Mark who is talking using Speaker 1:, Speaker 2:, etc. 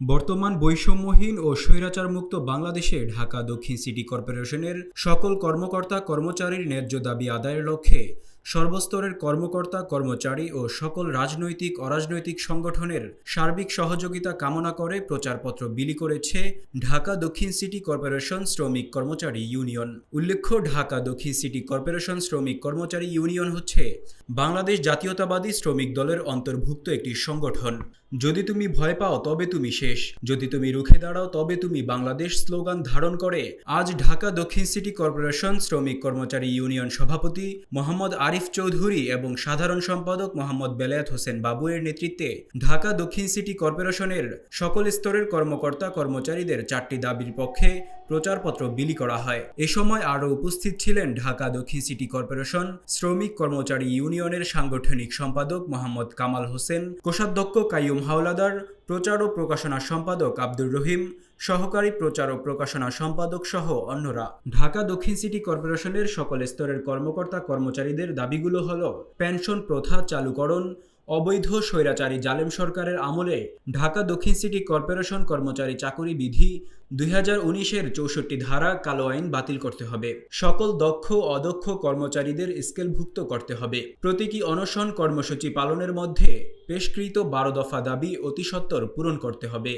Speaker 1: বর্তমান বৈষম্যহীন ও স্বৈরাচারমুক্ত বাংলাদেশে ঢাকা দক্ষিণ সিটি কর্পোরেশনের সকল কর্মকর্তা কর্মচারীর ন্যায্য দাবি আদায়ের লক্ষ্যে সর্বস্তরের কর্মকর্তা, কর্মচারী ও সকল রাজনৈতিক, অরাজনৈতিক সংগঠনের সার্বিক সহযোগিতা কামনা করে প্রচারপত্র বিলি করেছে ঢাকা দক্ষিণ সিটি কর্পোরেশন শ্রমিক কর্মচারী ইউনিয়ন। উল্লেখ্য, ঢাকা দক্ষিণ সিটি কর্পোরেশন শ্রমিক কর্মচারী ইউনিয়ন হচ্ছে বাংলাদেশ জাতীয়তাবাদী শ্রমিক দলের অন্তর্ভুক্ত একটি সংগঠন। যদি তুমি ভয় পাও, তবে তুমি শেষ। যদি তুমি রুখে দাঁড়াও, তবে তুমি বাংলাদেশ স্লোগান ধারণ করে। আজ ঢাকা দক্ষিণ সিটি কর্পোরেশন শ্রমিক কর্মচারী ইউনিয়ন সভাপতি মোহাম্মদ আরিফ চৌধুরী এবং সাধারণ সম্পাদক মোহাম্মদ বেলায়েত হোসেন বাবুয়ের নেতৃত্বে ঢাকা দক্ষিণ সিটি কর্পোরেশনের সকল স্তরের কর্মকর্তা কর্মচারীদের চারটি দাবির পক্ষে প্রচারপত্র বিলি করা হয়। এ সময় আরও উপস্থিত ছিলেন ঢাকা দক্ষিণ সিটি কর্পোরেশন শ্রমিক কর্মচারী ইউনিয়নের সাংগঠনিক সম্পাদক মোহাম্মদ কামাল হোসেন, কোষাধ্যক্ষ কাইয়ুম হাওলাদার, প্রচার ও প্রকাশনা সম্পাদক আব্দুর রহিম, সহকারী প্রচার ও প্রকাশনা সম্পাদক সহ অন্যরা। ঢাকা দক্ষিণ সিটি কর্পোরেশনের সকল স্তরের কর্মকর্তা কর্মচারীদের দাবিগুলো হল, পেনশন প্রথা চালুকরণ অবৈধ স্বৈরাচারী জালেম সরকারের আমলে ঢাকা দক্ষিণ সিটি কর্পোরেশন কর্মচারী চাকুরি বিধি দুই হাজার উনিশের চৌষট্টি ধারা কালো আইন বাতিল করতে হবে। সকল দক্ষ অদক্ষ কর্মচারীদের স্কেলভুক্ত করতে হবে। প্রতীকী অনশন কর্মসূচি পালনের মধ্যে পেশকৃত বারো দফা দাবি অতিসত্বর পূরণ করতে হবে।